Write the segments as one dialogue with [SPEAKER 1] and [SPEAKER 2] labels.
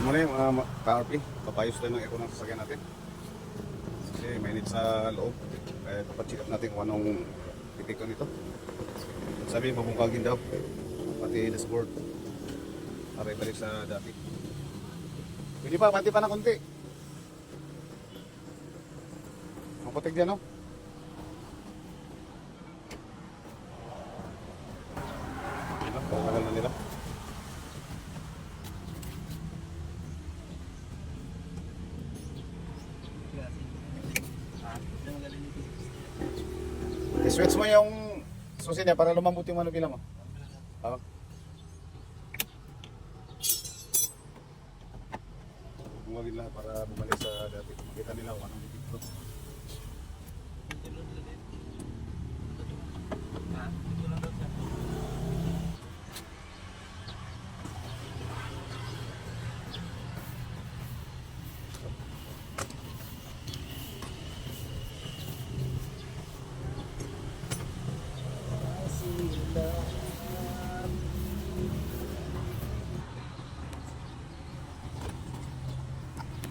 [SPEAKER 1] Good morning mga ma- ka-RP. Papayos tayo ng echo ng sasakyan natin. Kasi mainit sa loob. Kaya papacheck up natin kung anong epekto nito. Sabi mabungkagin daw. Pati dashboard. Para ibalik sa dati. Pwede pa, pati pa na konti. Maputik dyan, no? Diba? Pagkagal na nila. I-switch mo yung susi niya para lumambot yung manubila mo. Oo. Bumagin lang para bumalik sa dati. Makita nila kung anong dito.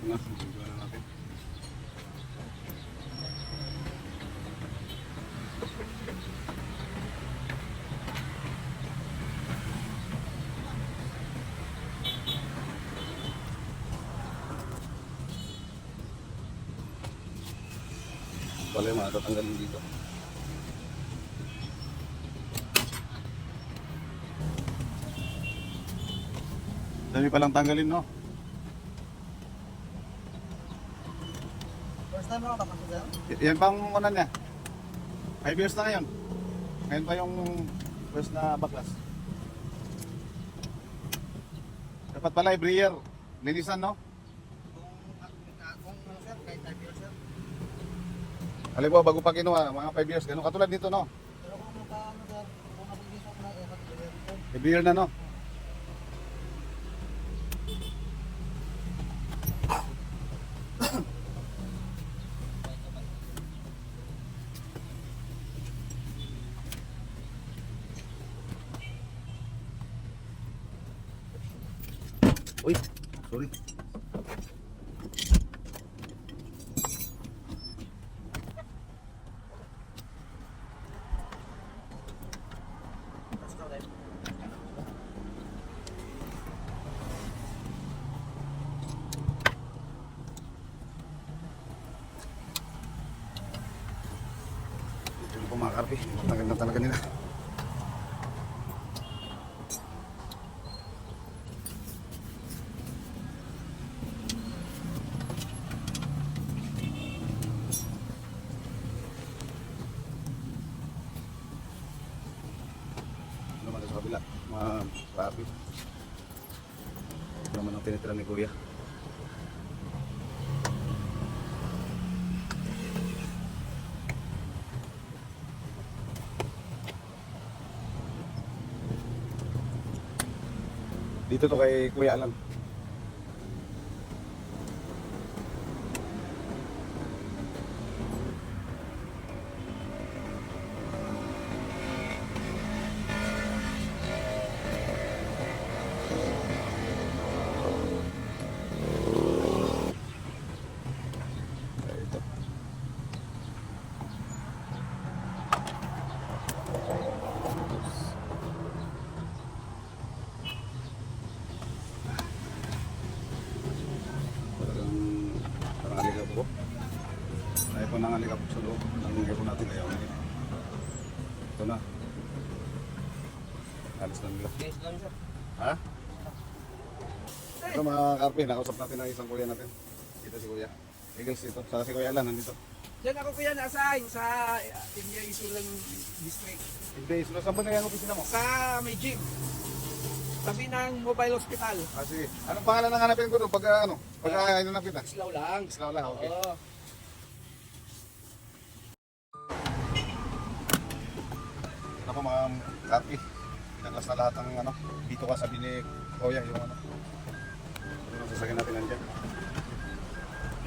[SPEAKER 1] Nga, sunduan na natin. Wala yung mga tatanggalin dito. Dami palang tanggalin, no?
[SPEAKER 2] First time ako nakasal.
[SPEAKER 1] Y- Yan pang ano niya. 5 years na ngayon. Ngayon pa yung first na baklas. Dapat pala every year. Linisan, no?
[SPEAKER 2] Kung, kung ano sir, kahit 5 years sir.
[SPEAKER 1] Halimbawa, bago pa kinuha, mga 5 years. Ganun katulad dito, no?
[SPEAKER 2] Pero kung maka ano sir, kung napaglinis ako na eh.
[SPEAKER 1] Every year na, no? Uy, sorry. Ito po mga karpi. Matagal na talaga nila. Ano naman sa kabila? Mga karpi. Ito naman ang tinitira ni Kuya. Dito to kay Kuya Alan. Ito. Talagang parang alikap po. Ayaw po nang alikap sa loob. Nangyay po natin ayaw ngayon. Ito na. Alis na nila.
[SPEAKER 2] Yes lang sir.
[SPEAKER 1] Ha? Ito mga karpi, nakausap natin ang isang kuya natin. Dito si kuya. Eagles dito. Sa si kuya Alan, nandito.
[SPEAKER 2] Diyan ako kuya nasa sa India Isulan District.
[SPEAKER 1] Hindi, sino saan ba na yung opisina mo?
[SPEAKER 2] Sa may gym. Tabi ng mobile hospital.
[SPEAKER 1] Ah, sige. Anong pangalan ng hanapin ko doon? Pag ah, ano? Pag uh, ano na kita?
[SPEAKER 2] Islaw lang.
[SPEAKER 1] Islaw lang, okay.
[SPEAKER 2] Oo.
[SPEAKER 1] Ako mga karpi. Pinaglas na lahat ng ano. Dito ka sabi ni Kuya yung ano. Yung sasakyan natin nandiyan.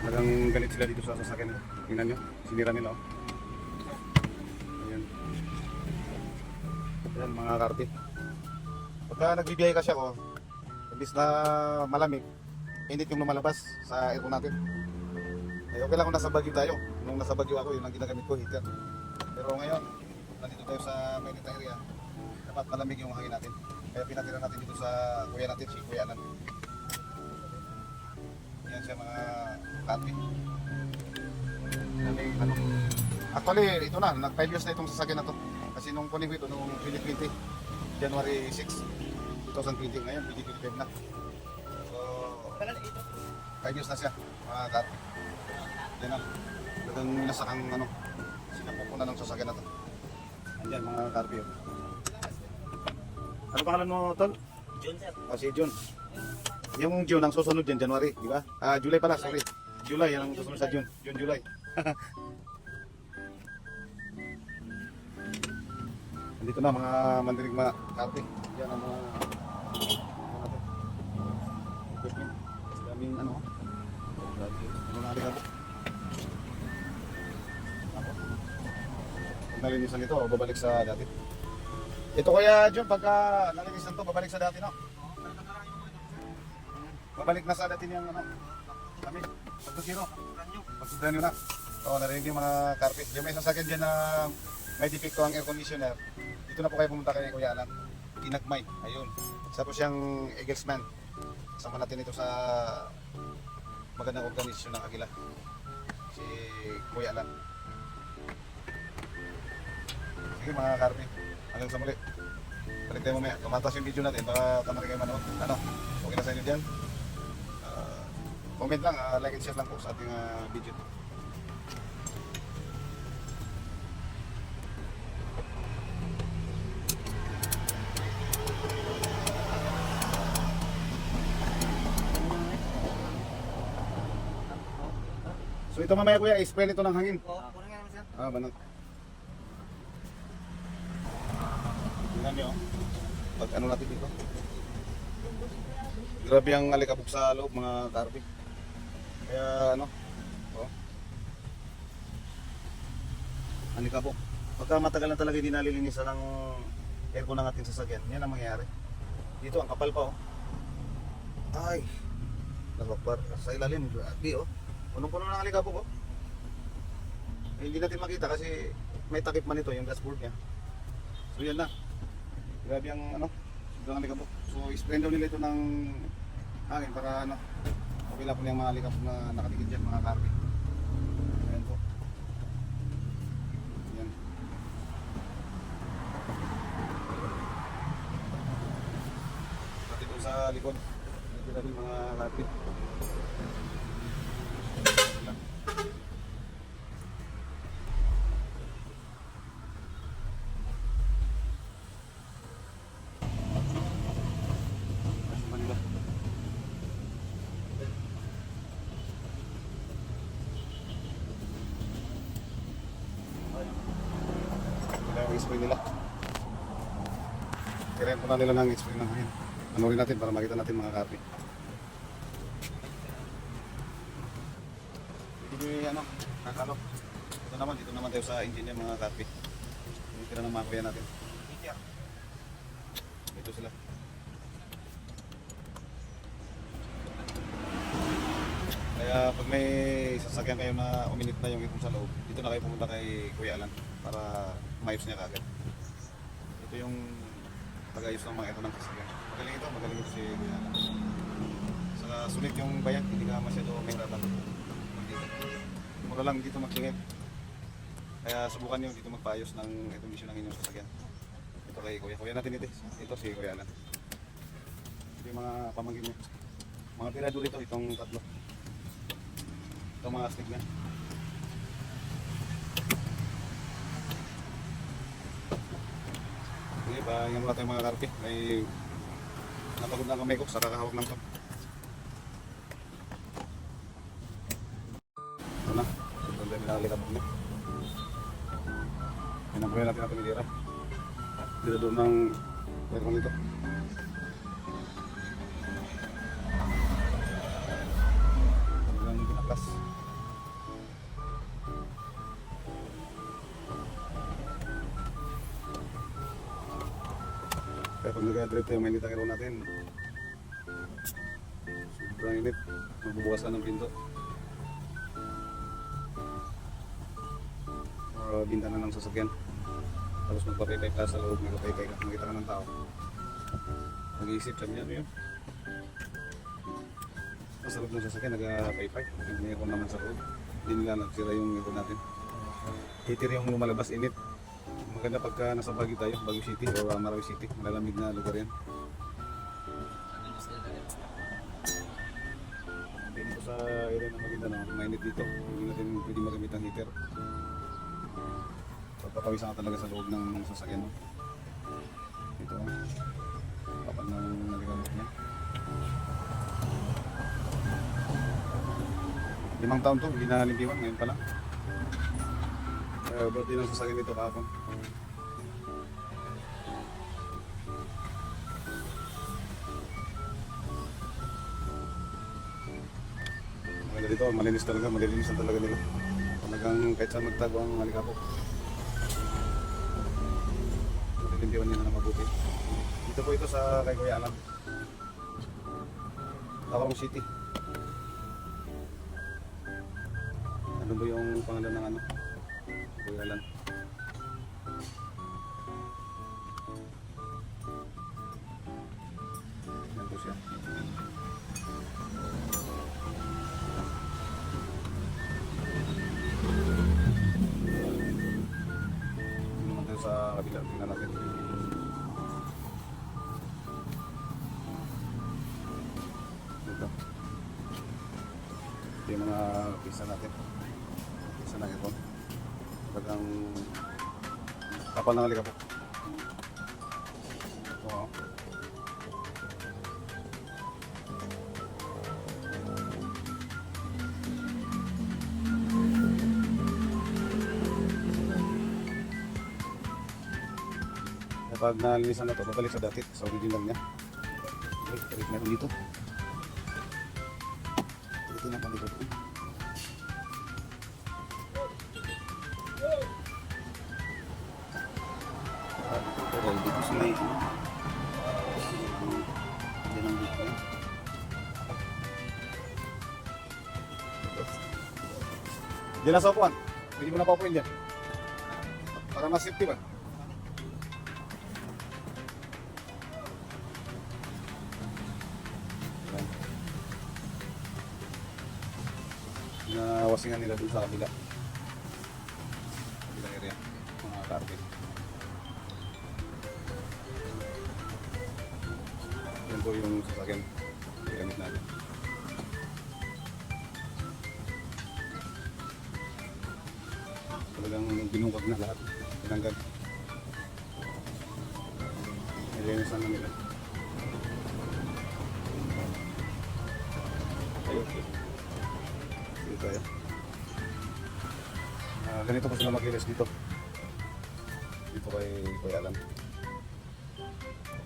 [SPEAKER 1] Talagang galit sila dito sa sasakyan. Tingnan nyo. Sinira nila oh. Ayan. Ayan mga karpi. Pagka nagbibiyahe ka siya oh. Imbis na malamig. init yung lumalabas sa aircon natin. Eh, okay lang kung nasa Baguio tayo. Nung nasa Baguio ako, yun ang ginagamit ko, heater. Pero ngayon, nandito tayo sa mainit na area. Dapat malamig yung hangin natin. Kaya pinatira natin dito sa kuya natin, si Kuya Alan. Yan siya mga. Dami, ano. Actually, ito na, nag 5 years na itong sasakyan na to. Kasi nung kunin ko ito, nung 2020, January 6, 2020, ngayon 2025 na. So, 5 years na siya, mga kapi. Yan na, talagang minasakang ano, sinapupo na ng sasakyan na to. Andyan mga karpi. Oh. Ano pangalan mo, Tol?
[SPEAKER 3] Jun, sir.
[SPEAKER 1] Ah, si June. Yung June ang susunod din, January, di ba? Ah, July pala, sorry. July, yan ang susunod sa June. June, July. Andito na mga mandirigma karte. Yan ang mga. Equipment. Daming ano. Ano na rin. Pag nalinisan ito, babalik sa dati. Ito kaya June, pagka nalinisan to, babalik sa dati, no? Babalik na sa dati niyang ano. Kami, pagkakiro. Pagkakiro na. Oo, narinig yung mga carpet. Yung may sasakyan dyan na may defecto ang air conditioner. Dito na po kayo pumunta kay Kuya Alan. Inagmay. Ayun. Isa po siyang Eaglesman. Kasama natin ito sa magandang organisasyon ng Agila. Si Kuya Alan. Sige mga karpi. Hanggang sa muli. Balik tayo mamaya. Tumatas yung video natin para tama rin kayo manood. Ano? Okay na sa inyo dyan? Ah, comment lang, ah, like and share lang po sa ating ah, video. So ito mamaya kuya, spray nito ng hangin.
[SPEAKER 3] Oo, kunin nga naman, sir.
[SPEAKER 1] Ah, banat. Tingnan niyo. oh. Pag ano natin dito. Grabe ang alikabok sa loob mga karpi. Kaya ano, oh. Alikabok. Pagka matagal na talaga hindi nalilinisan ng aircon ng ating sasakyan, yan ang mangyayari. Dito ang kapal pa oh. Ay. Nakapar sa ilalim, grabe oh. Punong-puno ng alikabok oh. Eh, hindi natin makita kasi may takip man ito yung dashboard niya. So yan na. Grabe ang ano, sobrang alikabok. So spray daw nila ito ng hangin para ano, okay lang po yung mga alikabok na nakatikid dyan mga karpi. Ayan po. Yan. Pati doon sa likod. Ito na rin mga karpi. Yan. Sa Manila. Kaya ang spray nila. Kaya po na nila ng spray ng hangin. Panorin natin para makita natin mga kape. Hindi ano, kakalo. Ito naman, dito naman tayo sa engine mga kape. Dito na ng mga kuya natin. Ito sila. Kaya pag may sasakyan kayo na uminit na yung itong sa loob, dito na kayo pumunta kay Kuya Alan para maayos niya kagad. Ito yung pag-ayos ng mga ito ng sasakyan. Magaling ito, magaling ito si Kuya Alan. Saka sulit yung bayan, hindi ka masyado mahirapan. Dito. Mura lang dito magtingin. Kaya subukan nyo dito magpaayos ng itong issue ng inyong sasakyan. Ito kay Kuya. Kuya natin ito. Ito si Kuya Alan. Ito yung mga pamangkin niya. Mga tirador ito, itong tatlo. Ito mga stick niya. Pa yung mga tayo mga karpi. May napagod na kamay ko sa kakahawak ng to. Ito na. Ito na nakalikabok niya. Pinabuhay natin ang pinitira. Dito doon ng aircon nito. Ang aircon natin. Sobrang init. Magbubukas ka ng pinto. Or bintana ng sasakyan. Tapos magpapaypay ka sa loob, magpapaypay ka, makita ka ng tao. Nag-iisip sabi niya, ano yun? Sa loob ng sasakyan, nag-paypay. May aircon naman sa loob. Hindi nila nagsira yung aircon natin. Heater yung lumalabas init. Maganda pagka nasa Baguio tayo, Baguio City o uh, Marawi City. Malalamig na lugar yan. Dito. Hindi natin pwede magamit ang heater. Pagpapawisan ka talaga sa loob ng sasakyan. Ito. Kapal ng naligamot niya. Limang taon to, hindi na limpiwan, ngayon pa lang. Uh, birthday ng sasakyan nito kahapon. Dito, malinis talaga, malilinisan talaga nila. Talagang kahit saan magtago ang malikapok. Nalilimpiwan nila na mabuti. Dito po ito sa kay Kuya Alam. Tawarong City. Ano ba yung pangalan ng ano? Pisa natin. Pisa na ito. Talagang kapal ng alikabok. Ito oh. Kapag nalinisan na ito, babalik sa dati, sa original niya. Uy, tarik meron dito. Dito na. Well, dito ano. Yan ang dito. Diyan na sa. Pwede mo na paupuin dyan. Para mas safety ba? Yan. Nawasingan nila dun sa. Kabila sasakyan. Gamit natin. Talagang binungkag na lahat. Tinanggal. Nilinisan na nila. Ayun. Dito tayo. Ah, ganito pa sila maglinis dito. Dito kay Kuya Alam.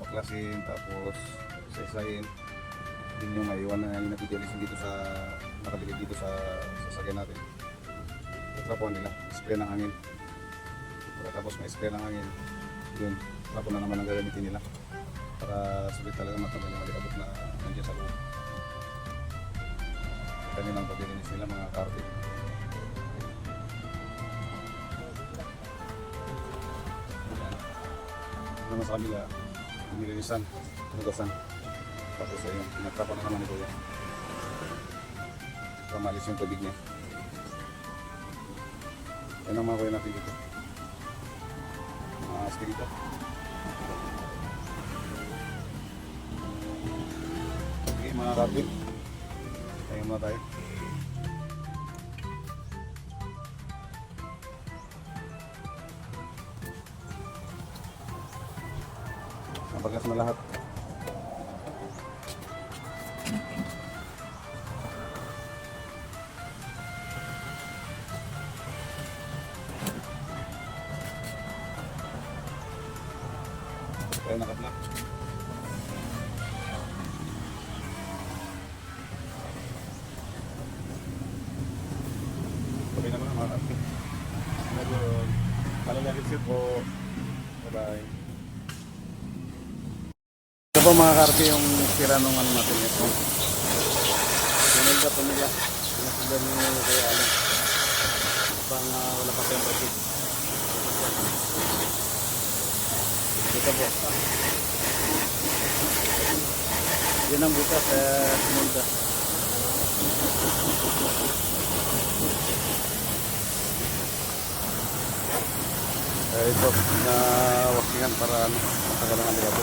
[SPEAKER 1] Paklasin, tapos saysayin. Yun yung maiwan na napidilisin dito sa nakabili dito sa sasakyan natin. Trapuan nila, spray ng hangin. Tapos may spray ng hangin. Yun, trapo na naman ang gagamitin nila. Para sabit talaga matanggal yung alikabot na nandiyan sa loob. Kanilang paglilinis nila mga carpet. Ayan. Naman sa kanila, nililisan, tugasan. Tapos ayun, natrapa na naman ni Kuya. Para maalis yung tubig niya. Yan ang mga kuya natin dito. Mga aski dito. Okay, mga kapit. Tayo muna tayo. Kaya nakatla. Okay naman ang kapit. Medyo malalagit po. Bye-bye. Ito po mga karpi yung tira nung ano natin ito. Pinasundan pa nila. Pinasundan ni Kuya Alan. Bang wala pa tayong budget. Dito po. Yan ang bukas sa Simulda. Eh, ito, na wasingan para ano, matagal ang aligado.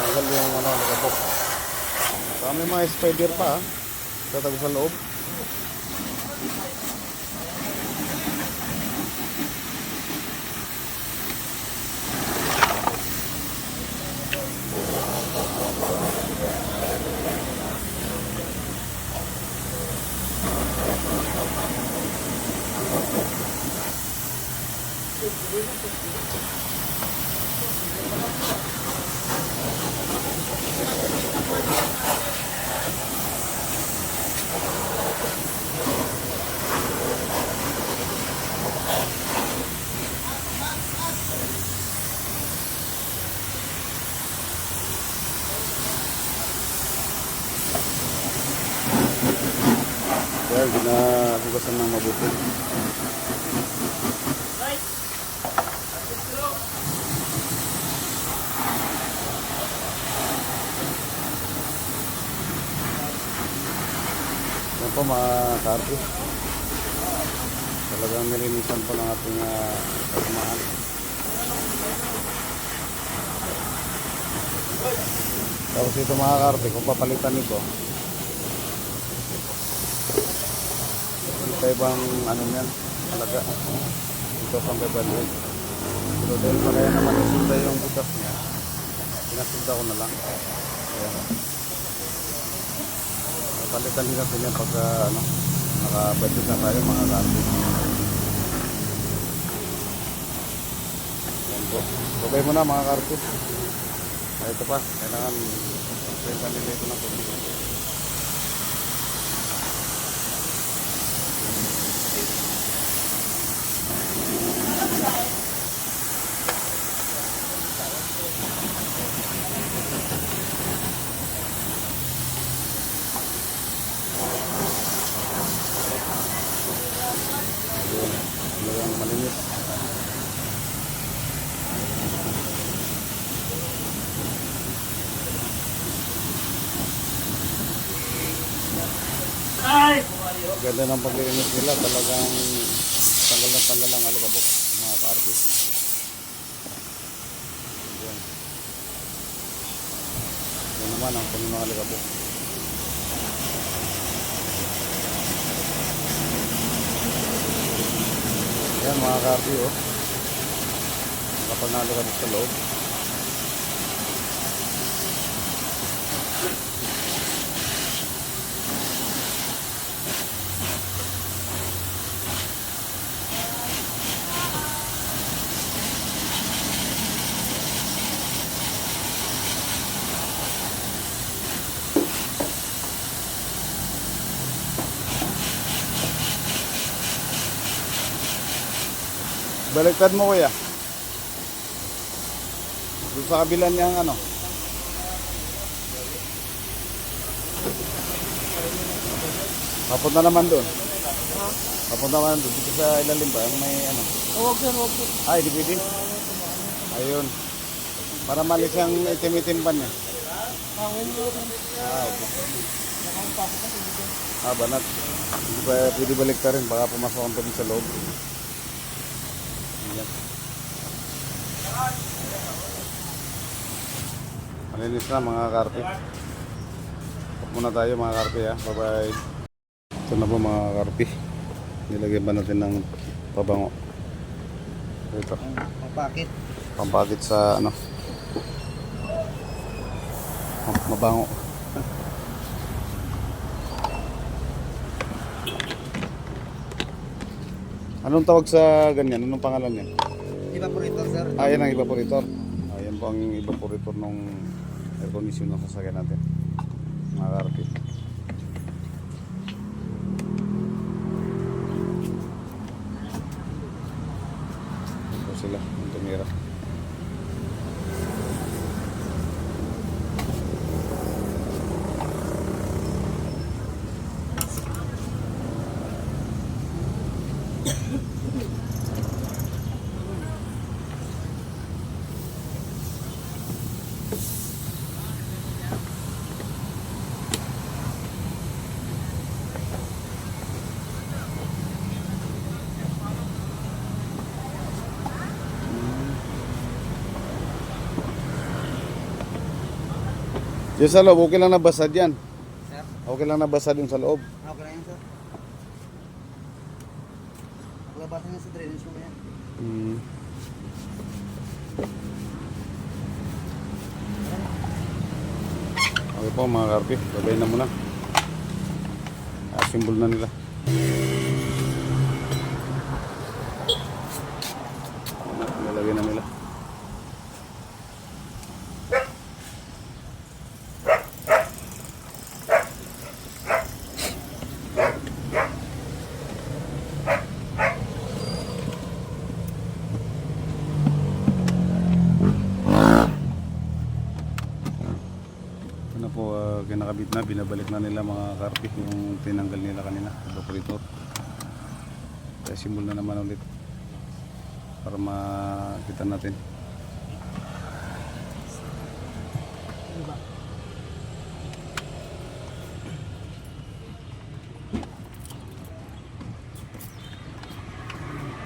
[SPEAKER 1] Tanggal yung ano, aligado. Saka may mga spider pa ah. Tatago sa loob. Kaya ginahugasan ng mabuti. Yan po karpi. Talagang nilinisan po ng ating uh, kasamahan. Tapos ito mga karpi, kung papalitan nito, Ito ibang ano niyan, talaga. Ito may balwin. Pero dahil pa kaya naman isulda yung butas niya, pinasulda ko na lang. Ayan. Palitan din natin yan pagka ano, nakabudget na tayo mga karpi. Ayan po. Sabay mo na mga karpi. Ah, ito pa, kailangan palitan nila ito ng konti. Ayun, talagang malinis. Ganda ng paglinis nila, talagang tanggal na tanggal ang alikabok, mga ka-artist. Yan naman ang ng alikabok. Ayan mga karpi oh. Nakapanalo kami sa loob. Baliktad mo kuya. Doon sa kabila niya ang ano. Papunta naman doon. Papunta naman doon. Dito sa ilalim ba? May ano.
[SPEAKER 2] Huwag sir, huwag sir.
[SPEAKER 1] Ay, di pwede. Ayun. Para malis yung itim-itim pa niya. Ah, okay. Ah, banat. Hindi ba pwede balik rin? Baka pumasok ang tubig sa loob. Malinis na mga karpe. Stop muna tayo mga karpe ha. Bye bye. Ito na po mga karpe. Nilagyan ba natin ng pabango? Ito.
[SPEAKER 2] Bakit?
[SPEAKER 1] Pampakit sa ano. Mab- Mabango. Anong tawag sa ganyan? Anong pangalan niya?
[SPEAKER 2] Evaporator sir.
[SPEAKER 1] Ah, yan ang evaporator. Ah, yan po ang evaporator ng air conditioner sa sasakyan natin. Mga karpi. sila ng tumira. Diyan sa loob, okay lang nabasad yan.
[SPEAKER 2] Sir,
[SPEAKER 1] Okay lang nabasad yung sa loob.
[SPEAKER 2] okay na yan, sir. Labasan niya sa drainage mo yan.
[SPEAKER 1] Hmm. Okay po mga karpi, babay na muna. Asimbol na nila. Nalagay na nila. Ano po, uh, kinakabit na, binabalik na nila mga karpi yung tinanggal nila kanina, evaporator. Kaya simbol na naman ulit para makita natin.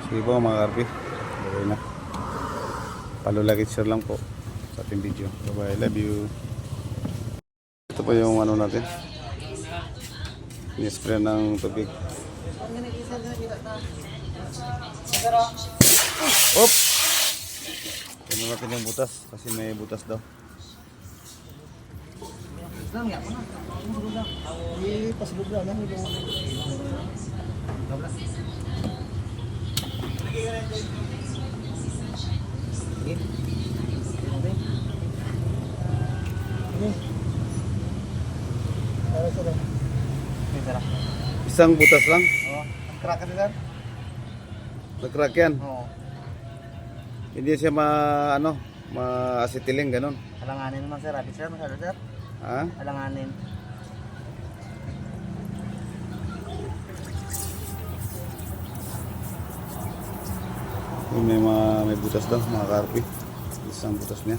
[SPEAKER 1] Sige po mga karpi, okay na. Palulagit share lang po sa ating video. Bye bye, love you. Ito po yung ano natin. Inispray ng tubig. Op! Tignan natin yung butas kasi may butas daw.
[SPEAKER 2] Lang,
[SPEAKER 1] Isang butas lang.
[SPEAKER 2] Oo. Crack ka sir?
[SPEAKER 1] Nag-crack yan.
[SPEAKER 2] Oo.
[SPEAKER 1] Hindi siya ma ano, ma-acetylene ganun.
[SPEAKER 2] Alanganin naman sir. Rapid sir, masyado sir.
[SPEAKER 1] Ha?
[SPEAKER 2] Alanganin.
[SPEAKER 1] May mga may butas daw, mga karpi. Isang butas niya.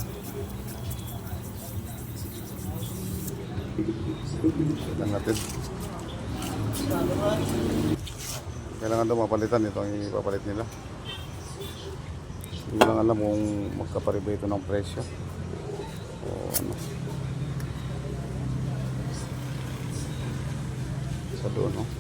[SPEAKER 1] Tignan natin. Kailangan daw mapalitan ito ang ipapalit nila. Hindi lang alam kung magkapariba ito ng presyo. O ano. Sa doon, no?